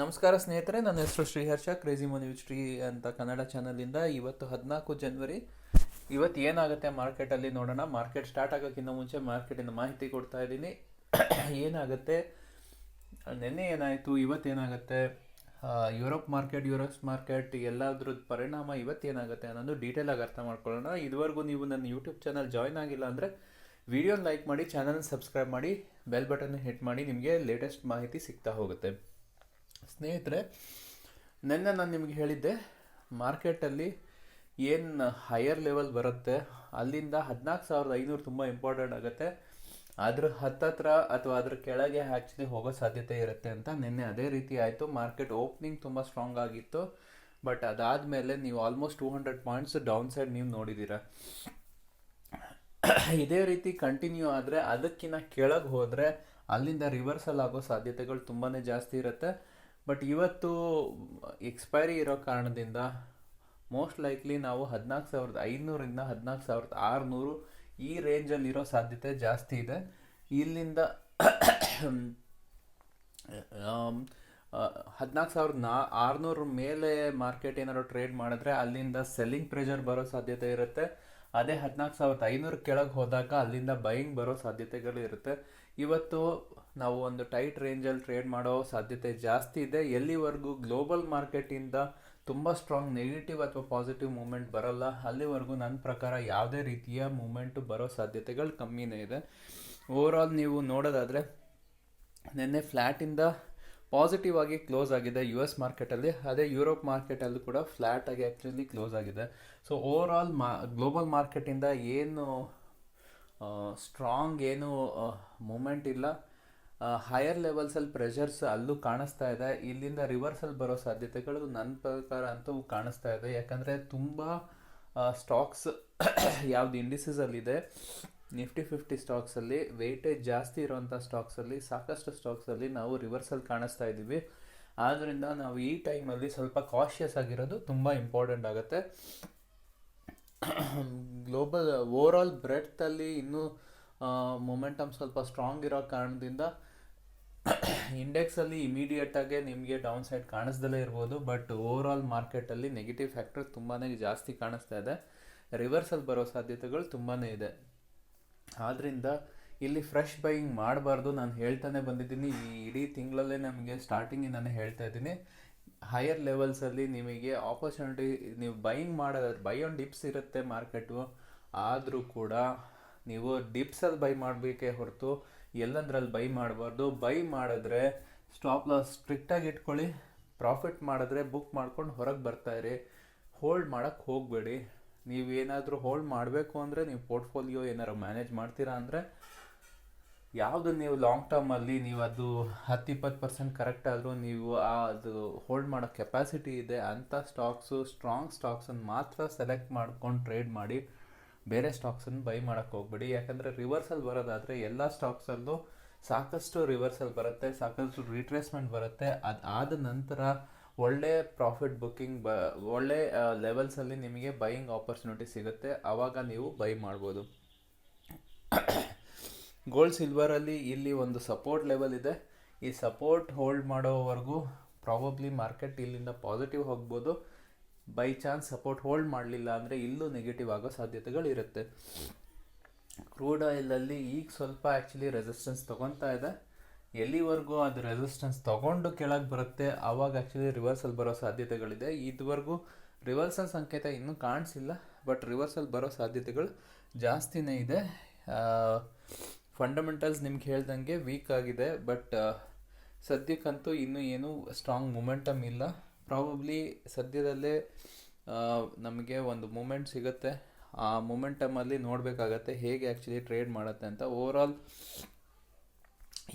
ನಮಸ್ಕಾರ ಸ್ನೇಹಿತರೆ, ನನ್ನ ಹೆಸರು ಶ್ರೀಹರ್ಷ ಕ್ರೇಜಿ ಮನಿ ಶ್ರೀ ಅಂತ ಕನ್ನಡ ಚಾನಲಿಂದ ಇವತ್ತು ಹದಿನಾಲ್ಕು ಜನವರಿ ಇವತ್ತು ಏನಾಗುತ್ತೆ ಮಾರ್ಕೆಟಲ್ಲಿ ನೋಡೋಣ. ಮಾರ್ಕೆಟ್ ಸ್ಟಾರ್ಟ್ ಆಗೋಕ್ಕಿಂತ ಮುಂಚೆ ಮಾರ್ಕೆಟಿಂದ ಮಾಹಿತಿ ಕೊಡ್ತಾ ಇದ್ದೀನಿ. ಏನಾಗುತ್ತೆ? ನಿನ್ನೆ ಏನಾಯಿತು? ಇವತ್ತೇನಾಗುತ್ತೆ ಯುರೋಪ್ ಮಾರ್ಕೆಟ್ ಯುರೋಪ್ಸ್ ಮಾರ್ಕೆಟ್ ಎಲ್ಲದ್ರದ್ದು ಪರಿಣಾಮ ಇವತ್ತೇನಾಗುತ್ತೆ ಅನ್ನೋದು ಡೀಟೇಲಾಗಿ ಅರ್ಥ ಮಾಡ್ಕೊಳ್ಳೋಣ. ಇದುವರೆಗೂ ನೀವು ನನ್ನ ಯೂಟ್ಯೂಬ್ ಚಾನಲ್ ಜಾಯ್ನ್ ಆಗಿಲ್ಲ ಅಂದರೆ ವಿಡಿಯೋ ಲೈಕ್ ಮಾಡಿ ಚಾನಲ್ನ ಸಬ್ಸ್ಕ್ರೈಬ್ ಮಾಡಿ ಬೆಲ್ ಬಟನ್ ಹಿಟ್ ಮಾಡಿ, ನಿಮಗೆ ಲೇಟೆಸ್ಟ್ ಮಾಹಿತಿ ಸಿಗ್ತಾ ಹೋಗುತ್ತೆ. ಸ್ನೇಹಿತರೆ, ನಿನ್ನೆ ನಾನು ನಿಮಗೆ ಹೇಳಿದ್ದೆ, ಮಾರ್ಕೆಟಲ್ಲಿ ಏನು ಹೈಯರ್ ಲೆವೆಲ್ ಬರುತ್ತೆ, ಅಲ್ಲಿಂದ ಹದಿನಾಲ್ಕು ಸಾವಿರದ ಐನೂರು ತುಂಬ ಇಂಪಾರ್ಟೆಂಟ್ ಆಗುತ್ತೆ ಅದ್ರ ಹತ್ತತ್ರ ಅಥವಾ ಅದ್ರ ಕೆಳಗೆ ಆ್ಯಕ್ಚುಲಿ ಹೋಗೋ ಸಾಧ್ಯತೆ ಇರುತ್ತೆ ಅಂತ ನಿನ್ನೆ ಅದೇ ರೀತಿ ಆಯಿತು. ಮಾರ್ಕೆಟ್ ಓಪನಿಂಗ್ ತುಂಬ ಸ್ಟ್ರಾಂಗ್ ಆಗಿತ್ತು ಬಟ್ ಅದಾದ ಮೇಲೆ ನೀವು almost two hundred points downside ನೀವು ನೋಡಿದ್ದೀರ ಇದೇ ರೀತಿ ಕಂಟಿನ್ಯೂ ಆದರೆ ಅದಕ್ಕಿಂತ ಕೆಳಗೆ ಹೋದರೆ ಅಲ್ಲಿಂದ ರಿವರ್ಸಲ್ ಆಗೋ ಸಾಧ್ಯತೆಗಳು ತುಂಬಾ ಜಾಸ್ತಿ ಇರುತ್ತೆ. ಬಟ್ ಇವತ್ತು ಎಕ್ಸ್ಪೈರಿ ಇರೋ ಕಾರಣದಿಂದ ಮೋಸ್ಟ್ ಲೈಕ್ಲಿ ನಾವು ಹದಿನಾಲ್ಕು ಸಾವಿರದ ಐನೂರಿಂದ ಹದಿನಾಲ್ಕು ಸಾವಿರದ ಆರುನೂರು ಈ ರೇಂಜಲ್ಲಿ ಇರೋ ಸಾಧ್ಯತೆ ಜಾಸ್ತಿ ಇದೆ. ಇಲ್ಲಿಂದ ಹದಿನಾಲ್ಕು ಸಾವಿರದ ನಾ, ಆರುನೂರ ಮೇಲೆ ಮಾರ್ಕೆಟ್ ಏನಾದ್ರು ಟ್ರೇಡ್ ಮಾಡಿದ್ರೆ ಅಲ್ಲಿಂದ ಸೆಲ್ಲಿಂಗ್ ಪ್ರೆಷರ್ ಬರೋ ಸಾಧ್ಯತೆ ಇರುತ್ತೆ. ಅದೇ ಹದಿನಾಲ್ಕು ಸಾವಿರದ ಐನೂರು ಕೆಳಗೆ ಹೋದಾಗ ಅಲ್ಲಿಂದ ಬೈಯಿಂಗ್ ಬರೋ ಸಾಧ್ಯತೆಗಳು ಇರುತ್ತೆ. ಇವತ್ತು ನಾವು ಒಂದು ಟೈಟ್ ರೇಂಜಲ್ಲಿ ಟ್ರೇಡ್ ಮಾಡೋ ಸಾಧ್ಯತೆ ಜಾಸ್ತಿ ಇದೆ. ಎಲ್ಲಿವರೆಗೂ ಗ್ಲೋಬಲ್ ಮಾರ್ಕೆಟಿಂದ ತುಂಬ ಸ್ಟ್ರಾಂಗ್ ನೆಗೆಟಿವ್ ಅಥವಾ ಪಾಸಿಟಿವ್ ಮೂಮೆಂಟ್ ಬರೋಲ್ಲ. ಅಲ್ಲಿವರೆಗೂ ನನ್ನ ಪ್ರಕಾರ ಯಾವುದೇ ರೀತಿಯ ಮೂಮೆಂಟು ಬರೋ ಸಾಧ್ಯತೆಗಳು ಕಮ್ಮಿನೇ ಇದೆ. ಓವರಾಲ್ ನೀವು ನೋಡೋದಾದರೆ, ನಿನ್ನೆ ಫ್ಲ್ಯಾಟಿಂದ ಪಾಸಿಟಿವ್ ಆಗಿ ಕ್ಲೋಸ್ ಆಗಿದೆ ಯು ಎಸ್ ಮಾರ್ಕೆಟಲ್ಲಿ ಅದೇ ಯುರೋಪ್ ಮಾರ್ಕೆಟಲ್ಲೂ ಕೂಡ ಫ್ಲ್ಯಾಟ್ ಆಗಿ ಆ್ಯಕ್ಚುಲಿ ಕ್ಲೋಸ್ ಆಗಿದೆ. ಸೊ ಓವರ್ ಆಲ್ ಮಾ ಗ್ಲೋಬಲ್ ಮಾರ್ಕೆಟಿಂದ ಏನು ಸ್ಟ್ರಾಂಗ್ ಏನು ಮೂಮೆಂಟ್ ಇಲ್ಲ. ಹೈಯರ್ ಲೆವೆಲ್ಸಲ್ಲಿ ಪ್ರೆಷರ್ಸ್ ಅಲ್ಲೂ ಕಾಣಿಸ್ತಾ ಇದೆ. ಇಲ್ಲಿಂದ ರಿವರ್ಸಲ್ ಬರೋ ಸಾಧ್ಯತೆಗಳು ನನ್ನ ಪ್ರಕಾರ ಅಂತೂ ಕಾಣಿಸ್ತಾ ಇದೆ. ಯಾಕಂದರೆ ತುಂಬ ಸ್ಟಾಕ್ಸ್ ಯಾವ್ದು ಇಂಡಿಸಸಲ್ಲಿದೆ ನಿಫ್ಟಿ ಫಿಫ್ಟಿ ಸ್ಟಾಕ್ಸಲ್ಲಿ ವೆಯ್ಟೇಜ್ ಜಾಸ್ತಿ ಇರುವಂಥ ಸ್ಟಾಕ್ಸಲ್ಲಿ ಸಾಕಷ್ಟು ಸ್ಟಾಕ್ಸಲ್ಲಿ ನಾವು ರಿವರ್ಸಲ್ ಕಾಣಿಸ್ತಾ ಇದ್ದೀವಿ. ಆದ್ದರಿಂದ ನಾವು ಈ ಟೈಮಲ್ಲಿ ಸ್ವಲ್ಪ ಕಾಷಿಯಸ್ ಆಗಿರೋದು ತುಂಬ ಇಂಪಾರ್ಟೆಂಟ್ ಆಗುತ್ತೆ. ಗ್ಲೋಬಲ್ ಓವರ್ ಆಲ್ ಬ್ರೆಡ್ತಲ್ಲಿ ಇನ್ನೂ ಮೊಮೆಂಟಮ್ ಸ್ವಲ್ಪ ಸ್ಟ್ರಾಂಗ್ ಇರೋ ಕಾರಣದಿಂದ ಇಂಡೆಕ್ಸಲ್ಲಿ ಇಮಿಡಿಯೇಟಾಗೆ ನಿಮಗೆ ಡೌನ್ ಸೈಡ್ ಕಾಣಿಸ್ದಲೇ ಇರ್ಬೋದು ಬಟ್ ಓವರ್ ಆಲ್ ಮಾರ್ಕೆಟಲ್ಲಿ ನೆಗೆಟಿವ್ ಫ್ಯಾಕ್ಟರ್ ತುಂಬಾ ಜಾಸ್ತಿ ಕಾಣಿಸ್ತಾ ಇದೆ. ರಿವರ್ಸಲ್ ಬರೋ ಸಾಧ್ಯತೆಗಳು ತುಂಬಾ ಇದೆ. ಆದ್ದರಿಂದ ಇಲ್ಲಿ ಫ್ರೆಶ್ ಬೈಯಿಂಗ್ ಮಾಡಬಾರ್ದು. ನಾನು ಹೇಳ್ತಾನೆ ಬಂದಿದ್ದೀನಿ. ಈ ಇಡೀ ತಿಂಗಳಲ್ಲೇ ನಮಗೆ ಸ್ಟಾರ್ಟಿಂಗಿಂದಾನೆ ಹೇಳ್ತಾ ಇದ್ದೀನಿ. ಹೈಯರ್ ಲೆವೆಲ್ಸಲ್ಲಿ ನಿಮಗೆ ಆಪರ್ಚುನಿಟಿ ನೀವು ಬೈಯಿಂಗ್ ಮಾಡೋದಾದ್ರೆ ಬೈ ಆನ್ ಡಿಪ್ಸ್ ಇರುತ್ತೆ ಮಾರ್ಕೆಟು ಆದರೂ ಕೂಡ ನೀವು ಡಿಪ್ಸಲ್ಲಿ ಬೈ ಮಾಡಬೇಕೇ ಹೊರತು ಎಲ್ಲಂದ್ರಲ್ಲಿ ಬೈ ಮಾಡಬಾರ್ದು. ಬೈ ಮಾಡಿದ್ರೆ ಸ್ಟಾಪ್ ಲಾಸ್ ಸ್ಟ್ರಿಕ್ಟಾಗಿ ಇಟ್ಕೊಳ್ಳಿ. ಪ್ರಾಫಿಟ್ ಮಾಡಿದ್ರೆ ಬುಕ್ ಮಾಡ್ಕೊಂಡು ಹೊರಗೆ ಬರ್ತಾಯಿರಿ ಹೋಲ್ಡ್ ಮಾಡೋಕ್ಕೆ ಹೋಗಬೇಡಿ. ನೀವೇನಾದರೂ ಹೋಲ್ಡ್ ಮಾಡಬೇಕು ಅಂದರೆ ನೀವು ಪೋರ್ಟ್ಫೋಲಿಯೋ ಏನಾರು ಮ್ಯಾನೇಜ್ ಮಾಡ್ತೀರಾ ಅಂದರೆ ಯಾವುದು ನೀವು ಲಾಂಗ್ ಟರ್ಮಲ್ಲಿ ನೀವು ಅದು ಹತ್ತು ಇಪ್ಪತ್ತು ಪರ್ಸೆಂಟ್ ಕರೆಕ್ಟ್ ಆದರೂ ನೀವು ಅದು ಹೋಲ್ಡ್ ಮಾಡೋ ಕೆಪಾಸಿಟಿ ಇದೆ ಅಂಥ ಸ್ಟಾಕ್ಸು ಸ್ಟ್ರಾಂಗ್ ಸ್ಟಾಕ್ಸನ್ನು ಮಾತ್ರ ಸೆಲೆಕ್ಟ್ ಮಾಡ್ಕೊಂಡು ಟ್ರೇಡ್ ಮಾಡಿ ಬೇರೆ ಸ್ಟಾಕ್ಸನ್ನು ಬೈ ಮಾಡೋಕ್ಕೆ ಹೋಗ್ಬೇಡಿ. ಯಾಕಂದರೆ ರಿವರ್ಸಲ್ ಬರೋದಾದರೆ ಎಲ್ಲ ಸ್ಟಾಕ್ಸಲ್ಲೂ ಸಾಕಷ್ಟು ರಿವರ್ಸಲ್ ಬರುತ್ತೆ, ಸಾಕಷ್ಟು ರಿಟ್ರೇಸ್ಮೆಂಟ್ ಬರುತ್ತೆ. ಅದು ಆದ ನಂತರ ಒಳ್ಳೆ ಪ್ರಾಫಿಟ್ ಬುಕ್ಕಿಂಗ್ ಬ, ಒಳ್ಳೆ ಲೆವೆಲ್ಸಲ್ಲಿ ನಿಮಗೆ ಬೈಯಿಂಗ್ ಆಪರ್ಚುನಿಟಿ ಸಿಗುತ್ತೆ. ಆವಾಗ ನೀವು ಬೈ ಮಾಡ್ಬೋದು. ಗೋಲ್ಡ್ ಸಿಲ್ವರಲ್ಲಿ ಇಲ್ಲಿ ಒಂದು ಸಪೋರ್ಟ್ ಲೆವೆಲ್ ಇದೆ. ಈ ಸಪೋರ್ಟ್ ಹೋಲ್ಡ್ ಮಾಡೋವರೆಗೂ ಪ್ರಾಬಬ್ಲಿ ಮಾರ್ಕೆಟ್ ಇಲ್ಲಿಂದ ಪಾಸಿಟಿವ್ ಹೋಗ್ಬೋದು. ಬೈ ಚಾನ್ಸ್ ಸಪೋರ್ಟ್ ಹೋಲ್ಡ್ ಮಾಡಲಿಲ್ಲ ಅಂದರೆ ಇಲ್ಲೂ ನೆಗೆಟಿವ್ ಆಗೋ ಸಾಧ್ಯತೆಗಳಿರುತ್ತೆ ಕ್ರೂಡ್ ಆಯಿಲಲ್ಲಿ ಈಗ ಸ್ವಲ್ಪ ಆ್ಯಕ್ಚುಲಿ ರೆಸಿಸ್ಟೆನ್ಸ್ ತೊಗೊತಾ ಇದೆ. ಎಲ್ಲಿವರೆಗೂ ಅದು ರೆಸಿಸ್ಟೆನ್ಸ್ ತಗೊಂಡು ಕೆಳಗೆ ಬರುತ್ತೆ ಆವಾಗ ಆ್ಯಕ್ಚುಲಿ ರಿವರ್ಸಲ್ ಬರೋ ಸಾಧ್ಯತೆಗಳಿದೆ. ಇದುವರೆಗೂ ರಿವರ್ಸಲ್ ಸಂಕೇತ ಇನ್ನೂ ಕಾಣಿಸಿಲ್ಲ ಬಟ್ ರಿವರ್ಸಲ್ ಬರೋ ಸಾಧ್ಯತೆಗಳು ಜಾಸ್ತಿನೇ ಇದೆ. ಫಂಡಮೆಂಟಲ್ಸ್ ನಿಮ್ಗೆ ಹೇಳ್ದಂಗೆ ವೀಕ್ ಆಗಿದೆ ಬಟ್ ಸದ್ಯಕ್ಕಂತೂ ಇನ್ನೂ ಏನೂ ಸ್ಟ್ರಾಂಗ್ ಮೂಮೆಂಟಮ್ ಇಲ್ಲ. ಪ್ರಾಬಬ್ಲಿ ಸದ್ಯದಲ್ಲೇ ನಮಗೆ ಒಂದು ಮೂಮೆಂಟ್ ಸಿಗುತ್ತೆ. ಆ ಮೂಮೆಂಟಮಲ್ಲಿ ನೋಡಬೇಕಾಗತ್ತೆ ಹೇಗೆ ಆ್ಯಕ್ಚುಲಿ ಟ್ರೇಡ್ ಮಾಡುತ್ತೆ ಅಂತ. ಓವರ್ ಆಲ್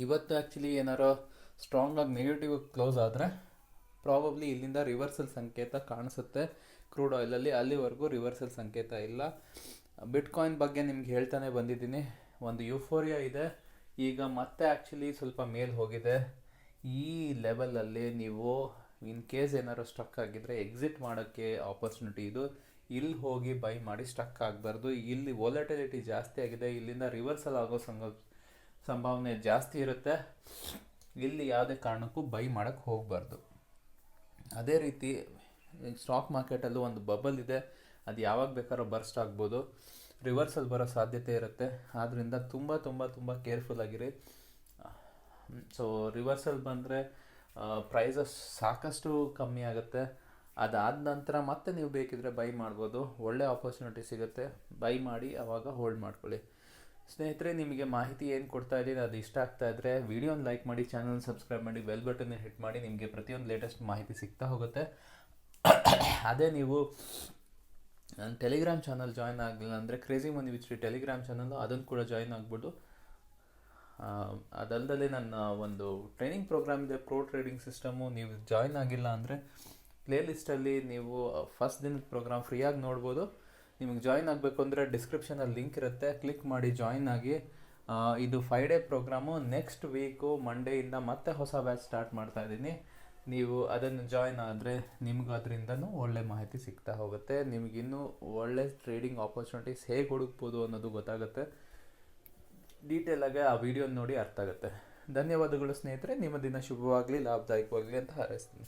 ಇವತ್ತು ಆ್ಯಕ್ಚುಲಿ ಏನಾರೋ ಸ್ಟ್ರಾಂಗಾಗಿ ನೆಗೆಟಿವ್ ಕ್ಲೋಸ್ ಆದರೆ ಪ್ರಾಬಬ್ಲಿ ಇಲ್ಲಿಂದ ರಿವರ್ಸಲ್ ಸಂಕೇತ ಕಾಣಿಸುತ್ತೆ. ಕ್ರೂಡ್ ಆಯಿಲಲ್ಲಿ ಅಲ್ಲಿವರೆಗೂ ರಿವರ್ಸಲ್ ಸಂಕೇತ ಇಲ್ಲ. ಬಿಟ್ಕಾಯಿನ್ ಬಗ್ಗೆ ನಿಮ್ಗೆ ಹೇಳ್ತಾನೆ ಬಂದಿದ್ದೀನಿ. ಒಂದು ಯುಫೋರಿಯಾ ಇದೆ. ಈಗ ಮತ್ತೆ ಆ್ಯಕ್ಚುಲಿ ಸ್ವಲ್ಪ ಮೇಲ್ ಹೋಗಿದೆ. ಈ ಲೆವೆಲಲ್ಲಿ ನೀವು ಇನ್ ಕೇಸ್ ಏನಾದ್ರು ಸ್ಟಕ್ ಆಗಿದ್ರೆ ಎಕ್ಸಿಟ್ ಮಾಡೋಕ್ಕೆ ಆಪರ್ಚುನಿಟಿ ಇದು. ಇಲ್ಲಿ ಹೋಗಿ ಬೈ ಮಾಡಿ ಸ್ಟಕ್ ಆಗಬಾರ್ದು. ಇಲ್ಲಿ ವಾಲಟಿಲಿಟಿ ಜಾಸ್ತಿ ಆಗಿದೆ. ಇಲ್ಲಿಂದ ರಿವರ್ಸಲ್ ಆಗೋ ಸಂಗ ಸಂಭಾವನೆ ಜಾಸ್ತಿ ಇರುತ್ತೆ. ಇಲ್ಲಿ ಯಾವುದೇ ಕಾರಣಕ್ಕೂ ಬೈ ಮಾಡೋಕ್ಕೆ ಹೋಗಬಾರ್ದು. ಅದೇ ರೀತಿ ಸ್ಟಾಕ್ ಮಾರ್ಕೆಟಲ್ಲೂ ಒಂದು ಬಬಲ್ ಇದೆ. ಅದು ಯಾವಾಗ ಬೇಕಾದ್ರೂ ಬರ್ಸ್ಟ್ ಆಗ್ಬೋದು. ರಿವರ್ಸಲ್ಲಿ ಬರೋ ಸಾಧ್ಯತೆ ಇರುತ್ತೆ. ಆದ್ದರಿಂದ ತುಂಬ ತುಂಬ ತುಂಬ ಕೇರ್ಫುಲ್ ಆಗಿರಿ. ಸೊ ರಿವರ್ಸಲ್ ಬಂದರೆ ಪ್ರೈಸಸ್ ಸಾಕಷ್ಟು ಕಮ್ಮಿ ಆಗುತ್ತೆ. ಅದಾದ ನಂತರ ಮತ್ತೆ ನೀವು ಬೇಕಿದ್ರೆ ಬೈ ಮಾಡ್ಬೋದು. ಒಳ್ಳೆ ಆಪರ್ಚುನಿಟಿ ಸಿಗುತ್ತೆ. ಬೈ ಮಾಡಿ ಆವಾಗ ಹೋಲ್ಡ್ ಮಾಡ್ಕೊಳ್ಳಿ. ಸ್ನೇಹಿತರೆ, ನಿಮಗೆ ಮಾಹಿತಿ ಏನು ಕೊಡ್ತಾ ಇದ್ದೀನಿ, ಅದು ಇಷ್ಟ ಆಗ್ತಾ ಇದ್ರೆ ವಿಡಿಯೋನ ಲೈಕ್ ಮಾಡಿ ಚಾನಲ್ ಸಬ್ಸ್ಕ್ರೈಬ್ ಮಾಡಿ, ಬೆಲ್ ಬಟನ್ ಹಿಟ್ ಮಾಡಿ, ನಿಮಗೆ ಪ್ರತಿಯೊಂದು ಲೇಟೆಸ್ಟ್ ಮಾಹಿತಿ ಸಿಗ್ತಾ ಹೋಗುತ್ತೆ. ಅದೇ ನೀವು ನನ್ನ ಟೆಲಿಗ್ರಾಮ್ ಚಾನಲ್ ಜಾಯ್ನ್ ಆಗಲಿಲ್ಲ ಅಂದರೆ crazy money which telegram channel ಅದನ್ನು ಕೂಡ ಜಾಯ್ನ್ ಆಗ್ಬೋದು. ಅದಲ್ಲದೆ ನನ್ನ ಒಂದು ಟ್ರೈನಿಂಗ್ ಪ್ರೋಗ್ರಾಮ್ ಇದೆ ಪ್ರೋ ಟ್ರೇಡಿಂಗ್ ಸಿಸ್ಟಮು ನೀವು ಜಾಯ್ನ್ ಆಗಿಲ್ಲ ಅಂದರೆ ಪ್ಲೇ ಲಿಸ್ಟಲ್ಲಿ ನೀವು ಫಸ್ಟ್ ದಿನದ ಪ್ರೋಗ್ರಾಮ್ ಫ್ರೀಯಾಗಿ ನೋಡ್ಬೋದು. ನಿಮಗೆ ಜಾಯಿನ್ ಆಗಬೇಕು ಅಂದರೆ ಡಿಸ್ಕ್ರಿಪ್ಷನಲ್ಲಿ ಲಿಂಕ್ ಇರುತ್ತೆ. ಕ್ಲಿಕ್ ಮಾಡಿ ಜಾಯಿನ್ ಆಗಿ. ಇದು five day program next week ಮಂಡೆಯಿಂದ ಮತ್ತೆ ಹೊಸ ಬ್ಯಾಚ್ ಸ್ಟಾರ್ಟ್ ಮಾಡ್ತಾ ಇದ್ದೀನಿ. ನೀವು ಅದನ್ನು ಜಾಯಿನ್ ಆದರೆ ನಿಮ್ಗೆ ಅದರಿಂದನೂ ಒಳ್ಳೆ ಮಾಹಿತಿ ಸಿಗ್ತಾ ಹೋಗುತ್ತೆ. ನಿಮಗಿನ್ನೂ ಒಳ್ಳೆ ಟ್ರೇಡಿಂಗ್ ಆಪರ್ಚುನಿಟೀಸ್ ಹೇಗೆ ಹುಡುಕ್ಬೋದು ಅನ್ನೋದು ಗೊತ್ತಾಗುತ್ತೆ. ಡೀಟೇಲಾಗಿ ಆ ವಿಡಿಯೋ ನೋಡಿ ಅರ್ಥ ಆಗುತ್ತೆ. ಧನ್ಯವಾದಗಳು ಸ್ನೇಹಿತರೆ. ನಿಮ್ಮ ದಿನ ಶುಭವಾಗಲಿ, ಲಾಭದಾಯಕವಾಗಲಿ ಅಂತ ಹಾರೈಸ್ತೀನಿ.